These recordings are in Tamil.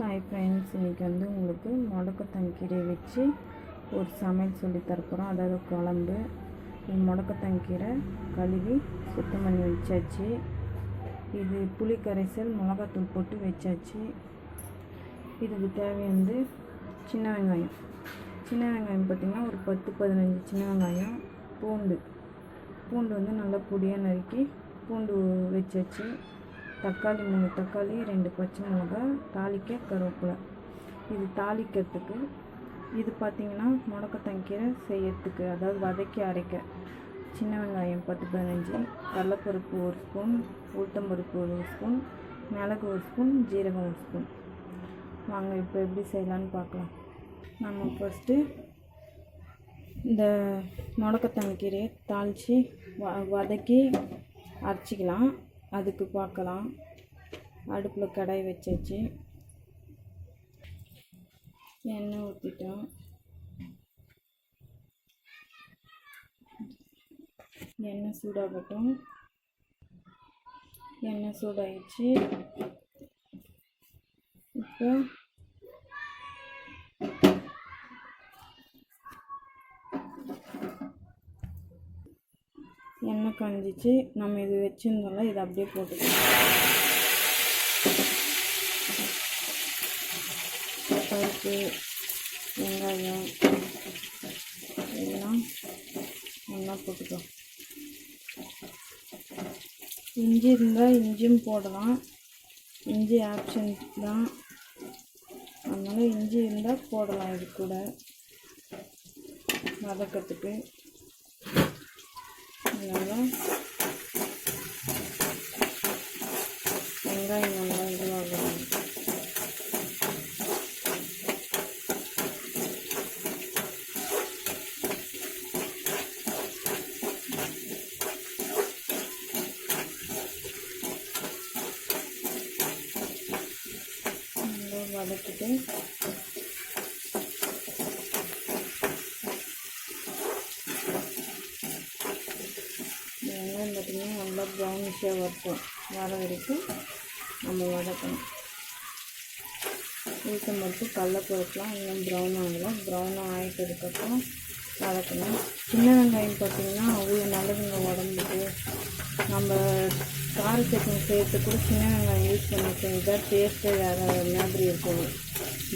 ஹாய் ஃப்ரெண்ட்ஸ் இன்றைக்கி வந்து உங்களுக்கு முடக்கத்தங்கீரை வச்சு ஒரு சமையல் சொல்லி தரப்போகிறோம் அதாவது குழம்பு. முடக்கத்தங்கீரை கீரை கழுவி சுத்தம் பண்ணி வச்சாச்சு. இது புளி கரைசல் மிளகாத்தூள் போட்டு வச்சாச்சு. இதுக்கு தேவை வந்து சின்ன வெங்காயம். சின்ன வெங்காயம் பார்த்திங்கன்னா ஒரு பத்து பதினஞ்சு சின்ன வெங்காயம் பூண்டு. பூண்டு வந்து நல்லா பொடியாக நறுக்கி பூண்டு வச்சாச்சு. தக்காளி மூணு தக்காளி ரெண்டு பச்சை மிளகா தாளிக்க கருவேப்பிலை. இது தாளிக்கிறதுக்கு. இது பார்த்திங்கன்னா முடக்கத்தங்கீரை செய்யறதுக்கு அதாவது வதக்கி அரைக்க. சின்ன வெங்காயம் பத்து பதினஞ்சு கடலப்பருப்பு ஒரு ஸ்பூன் உளுத்தம்பருப்பு ஒரு ஸ்பூன் மிளகு ஒரு ஸ்பூன் ஜீரகம் ஒரு ஸ்பூன். வாங்க இப்போ எப்படி செய்யலான்னு பார்க்கலாம். நம்ம ஃபஸ்ட்டு இந்த முடக்கத்தங்கீரையை தாளித்து வ வதக்கி அரைச்சிக்கலாம். அதுக்கு பார்க்கலாம். அடுப்பில் கடாய் வச்சாச்சு. எண்ணெய் ஊற்றிட்டோம் எண்ணெய் சூடாகட்டும். எண்ணெய் சூடாகிடுச்சு இப்போ எண்ணெய் காஞ்சிச்சு. நம்ம இது வச்சுருந்தோம்ல இதை அப்படியே போட்டுக்கலாம். பருப்பு வெங்காயம் எல்லாம் ஒன்றா போட்டுக்கலாம். இஞ்சி இருந்தால் இஞ்சியும் போடலாம். இஞ்சி ஆப்ஷன் தான். அதனால் இஞ்சி இருந்தால் போடலாம் இது கூட. வதக்கிறதுக்கு. 하려면 엉덩이 엉덩이 눌러주면 엉덩이 맞을 때 ஈஸியாக வரட்டும் வர வரைக்கும் நம்ம வதக்கணும். மட்டும் கடல பொருட்கலாம் இன்னும் ப்ரௌன் ஆகலாம் ப்ரௌனாக ஆகிட்டதுக்கப்புறம் வதக்கணும். சின்ன வெங்காயம் பார்த்திங்கன்னா அவ்வளோ நல்லதுங்க உடம்புக்கு. நம்ம கார சட்னி சேர்த்து கூட சின்ன வெங்காயம் யூஸ் பண்ணி தான் டேஸ்ட்டே வேறு மாதிரி இருக்கும்.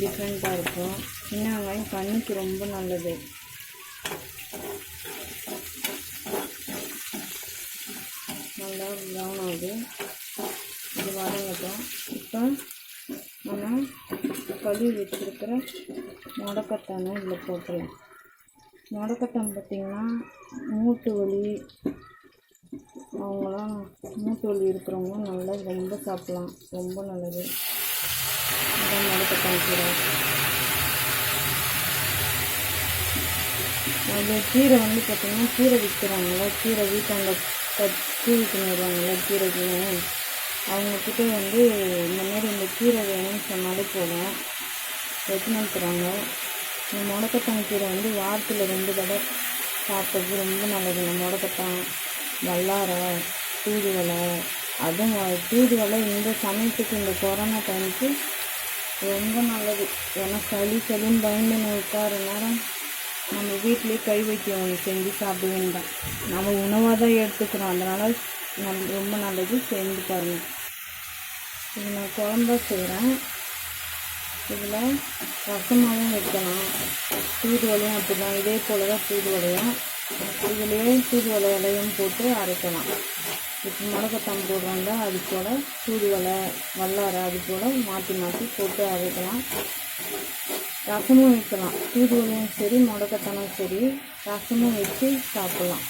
டிஃப்ரெண்ட்டாக இருக்கும். சின்ன வெங்காயம் கண்ணுக்கு ரொம்ப நல்லது. நல்லா ப்ரௌன் ஆகுது. இது வதங்கட்டும். இப்போ நம்ம கழுவி வச்சுருக்கிற முடக்கத்தானை இதில் போட்டுடலாம். முடக்கத்தான் பார்த்திங்கன்னா மூட்டு வலி அவங்களாம் மூட்டு வலி இருக்கிறவங்க நல்லா ரொம்ப சாப்பிட்லாம். ரொம்ப நல்லது. அதான் முடக்கத்தான் கீரை. அது கீரை வந்து பார்த்திங்கன்னா கீரை விற்கிறாங்கள கீரை வீட்டாண்ட கட் கூலிக்கு வருவாங்கள்ல கீரைக்குன்னு. அவங்கக்கிட்ட வந்து இந்த மாதிரி இந்த கீரை வேணும்னு சொன்னாலே போதும். எடுத்துன்னு தராங்க இந்த முடக்கத்தான் கீரை வந்து வாரத்தில் ரெண்டு தடவை சாப்பிட்றது ரொம்ப நல்லது. இந்த முடக்கத்தான் வல்லாரை தூதுவலை அதுவும் தூதுவளை இந்த சமயத்துக்கு இந்த கொரோனா டைமுக்கு ரொம்ப நல்லது. ஏன்னா சளி சளின்னு பயந்துன்னு உட்கார நேரம் நம்ம வீட்டிலே கை வைத்தியம் செஞ்சு சாப்பிட வேண்டாம். நம்ம உணவாக தான் எடுத்துக்கிறோம். அதனால் நம் ரொம்ப நல்லது செஞ்சு பாருங்கள் இது நான் குழம்பா செய்கிறேன் இதில் ரசமாகவும் வைக்கலாம். தூதுவலையும் அப்படி தான் இதே போல் தான் தூதுவலையும் இதுலேயே தூதுவலை இலையும் போட்டு அரைக்கலாம். இப்போ மிளகத்தான் போடுறாங்க அது போல் தூதுவலை வல்லாரை அது போல் மாற்றி மாற்றி போட்டு அரைக்கலாம். ரசமும் வைக்கலாம். தூதுவளையும் சரி முடக்கத்தனும் சரி. ரசமும் வச்சு சாப்பிட்லாம்.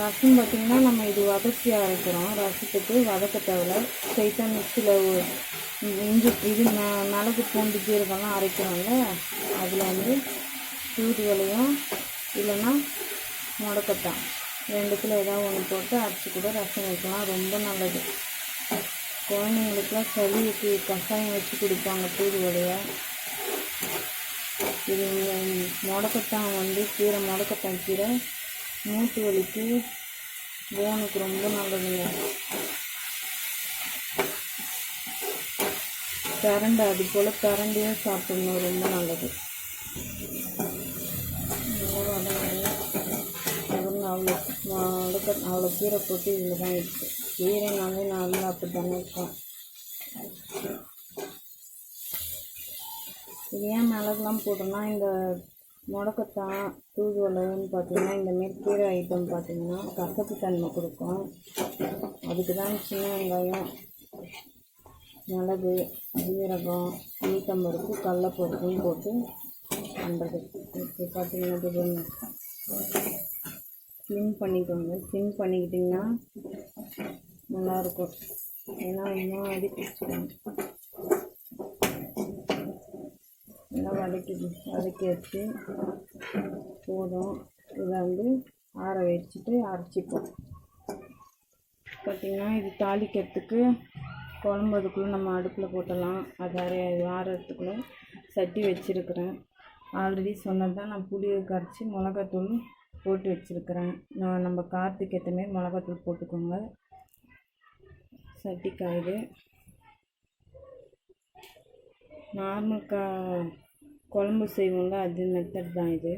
ரசம் பார்த்திங்கன்னா நம்ம இது வதக்கி அரைக்கிறோம். ரசத்துக்கு வதக்க தேவையில்ல. ஸ்ட்ரைட்டாக மிக்சியில் இஞ்சி இது ம மிளகு பூண்டு ஜீரகம்லாம் அரைக்கிறோம்ல அதில் வந்து தூதுவளையும் இல்லைன்னா முடக்கத்தான். ரெண்டுத்தில் ஏதாவது ஒன்று போட்டு அரைச்சி கூட ரசம் வைக்கலாம். ரொம்ப நல்லது. குழந்தைங்களுக்குலாம் சளிக்கு கஷாயம் வச்சு கொடுப்பாங்க தூதுவளையை இது முடக்கத்தான் வந்து கீரை முடக்கத்தான் கீரை. மூட்டு வலிக்கு போனுக்கு ரொம்ப நல்லதுங்க. பிரண்டை அது போல் பிரண்டையும் சாப்பிடணும் ரொம்ப நல்லது. அவ்வளோ அவ்வளோ அவ்வளோ கீரை போட்டு இதில் தான் இருக்குது கீரைனாலே நார்மலாக அப்படி தானே இருக்கும் இது ஏன் மிளகுலாம் போட்டோம்னா இந்த முடக்கத்தான் தூதுவளைன்னு பார்த்தீங்கன்னா இந்தமாரி கீரை ஐட்டம் பார்த்தீங்கன்னா கசப்பு தன்மை கொடுக்கும். அதுக்கு தான் சின்ன வெங்காயம் மிளகு ஜீரகம் உளுத்தம்பருப்பு கடலப்பருப்பும் போட்டு பண்ணுறது இப்போ பார்த்தீங்கன்னா இது ஸ்லிம் பண்ணிக்கோங்க. ஸ்லிம் பண்ணிக்கிட்டிங்கன்னா நல்லாயிருக்கும். ஏன்னா இன்னும் அடி நல்லா வதக்கி வதக்கி வச்சு போதும். இதை வந்து ஆற வச்சுட்டு அரைச்சிப்போம். பார்த்திங்கன்னா இது தாளிக்கிறதுக்கு குழம்பு அதுக்குள்ளே நம்ம அடுப்பில் போட்டலாம். அது அரை ஆறுறதுக்குள்ளே சட்டி வச்சுருக்கிறேன். ஆல்ரெடி சொன்னது தான் நான் புளியை கரைச்சி மிளகாத்தூள் போட்டு வச்சுருக்கிறேன். நான் நம்ம காரத்துக்கு ஏற்ற மாரி மிளகாத்தூள் போட்டுக்கோங்க. சட்டி காயுது நார்மல் கா குழம்பு செய்வோம்ல அது மெத்தட் தான் இது.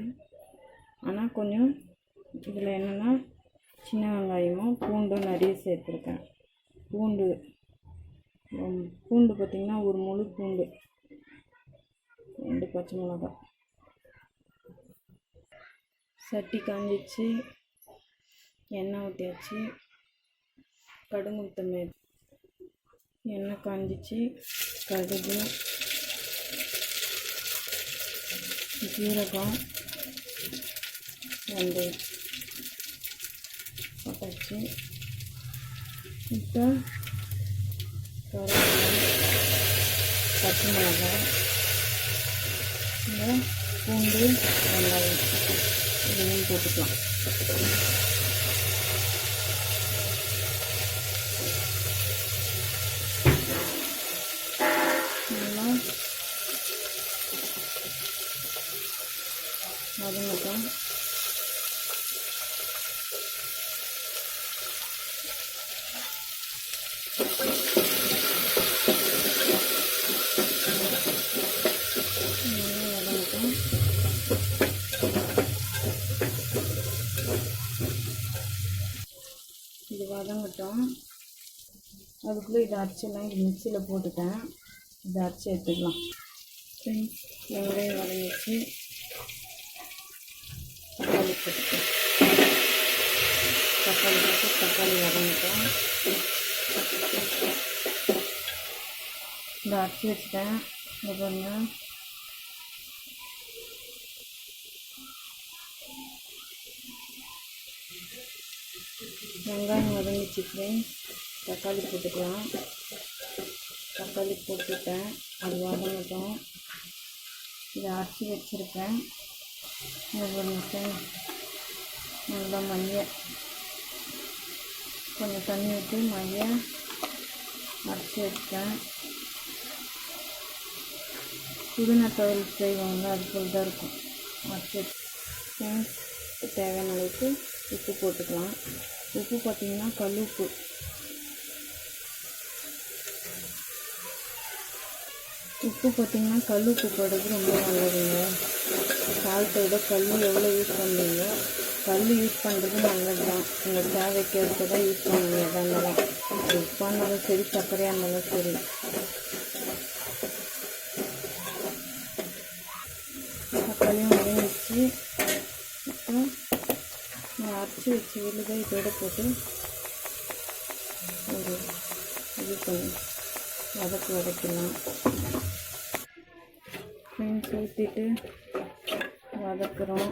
ஆனால் கொஞ்சம் இதில் என்னென்னா சின்ன வெங்காயமும் பூண்டும் நிறைய சேர்த்துருக்கேன். பூண்டு பூண்டு பார்த்திங்கன்னா ஒரு முழு பூண்டு. ரெண்டு பச்சை மிளகா. சட்டி காஞ்சிச்சு. எண்ணெய் ஊற்றியாச்சு கடுகு உளுத்தம் எண்ணெய் காஞ்சிச்சு. கடுகு ஜீரகம் ரெண்டு போட்டாச்சு. இப்போ கருவேப்பிலை பச்சை மிளகாய் இந்த பூண்டு வெங்காயம் இதையும் போட்டுக்கலாம் நல்லா வதங்கட்டும் நல்லா வதங்கட்டும் இது வதங்கட்டும் அதுக்குள்ளே இதை அரைச்சிடலாம் இது மிக்சியில் போட்டுட்டேன். இதை அரைச்சி எடுத்துக்கலாம். ஃப்ரெண்ட்ஸ் வெங்காயம் வதங்கிச்சு தக்காளி போட்டுக்கலாம். தக்காளி போட்டு தக்காளி வதங்கிட்டோம். இதை அரைச்சி வச்சுட்டேன். இதை பாருங்க. வெங்காயம் வதங்கிச்சு ஃப்ரெண்ட்ஸ் தக்காளி போட்டுக்கலாம். தக்காளி போட்டுட்டேன். அது வதங்கட்டும். இதை அரைச்சி வச்சுருக்கேன். இது நிமிஷம் நல்லா மைய. கொஞ்சம் தண்ணி ஊற்றி மைய அரைச்சி வச்சேன் புதினா தவறு செய்வாங்க அது போல் தான் இருக்கும். அரைச்சி வச்சு தேவையான அளவுக்கு உப்பு போட்டுக்கலாம். உப்பு பார்த்திங்கன்னா கல் உப்பு உப்பு பார்த்திங்கன்னா கல் உப்பு போடுறது ரொம்ப நல்லதுங்க சால்ட்டை விட கல் எவ்வளோ யூஸ் பண்ணுறீங்க கல் யூஸ் பண்ணுறது நல்லது தான் உங்கள் தேவைக்கு ஏற்ப தான் யூஸ் பண்ணுவீங்க எதாக இருந்தாலும் உப்பாக இருந்தாலும் சரி சர்க்கரையாக இருந்தாலும் சரி தக்காளியும் வதங்கிச்சு இப்போ நான் அரைச்சி வச்ச விழுதை இதோட போட்டு ஒரு இது பண்ணி வதக்கு வதக்கலாம் ஃப்ரெண்ட்ஸ் ஊற்றிட்டு வதக்குறோம்.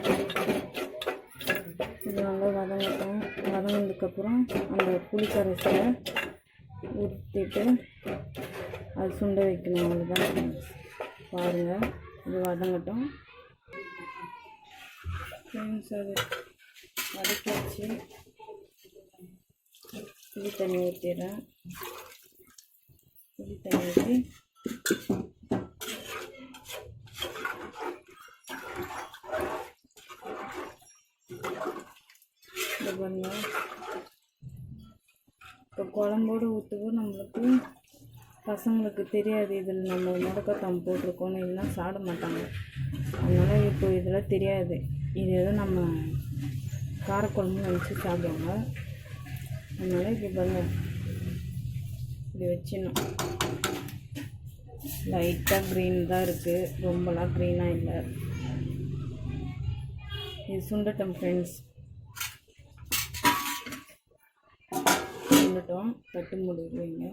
இது நல்லா வதங்கட்டும். வதங்கினதுக்கப்புறம் அந்த புளிக்கரைசலை ஊற்றிட்டு அது சுண்ட வைக்கணும் அவ்வளோதான் பாருங்கள் இது வதங்கட்டும். ஃப்ரெண்ட்ஸ் அது வதக்கி வச்சு புளி தண்ணி ஊற்றிடுறேன் புளி தண்ணி ஊற்றி இது பண்ணலாம். இப்போ குழம்போடு ஊற்றவும் நம்மளுக்கு பசங்களுக்கு தெரியாது இதில் நம்ம முடக்கத்தான் போட்டிருக்கோன்னு இல்லைன்னா சாப்பிட மாட்டாங்க. அதனால் இப்போ இதெல்லாம் தெரியாது. இது எதுவும் நம்ம காரக்குழம்பு வச்சு சாப்பிடுவாங்க. அதனால் இப்படி பாருங்கள் இப்படி வச்சிடணும். லைட்டாக க்ரீன் தான் இருக்குது ரொம்பலாம் க்ரீனாக இல்லை. இது சுண்டட்டம் ஃப்ரெண்ட்ஸ் சுண்டட்டும் தட்டு மூடி வைங்க.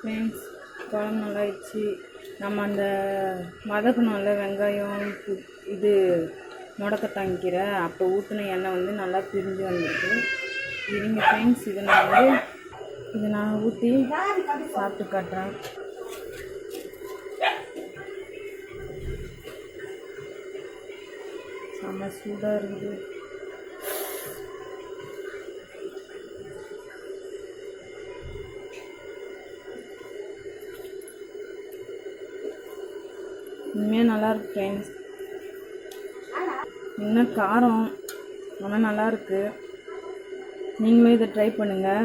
ஃப்ரெண்ட்ஸ் குழம்பு நல்லாயிடுச்சு. நம்ம அந்த வதக்கணும்ல வெங்காயம் இது முடக்கத்தான் கீரை அப்போ ஊற்றின எண்ணெய் வந்து நல்லா பிரிஞ்சு வந்திருக்கு. இருங்க ஃப்ரெண்ட்ஸ் இதை நான் வந்து இதை நான் ஊற்றி சாப்பிட்டு காட்டுறேன். செம்ம சூடாக இருக்குது. உண்மையாக நல்லா இருக்கு ஃப்ரெண்ட்ஸ் இன்னும் காரம்? ஆனால் நல்லாயிருக்கு நீங்களும் இதை ட்ரை பண்ணுங்கள்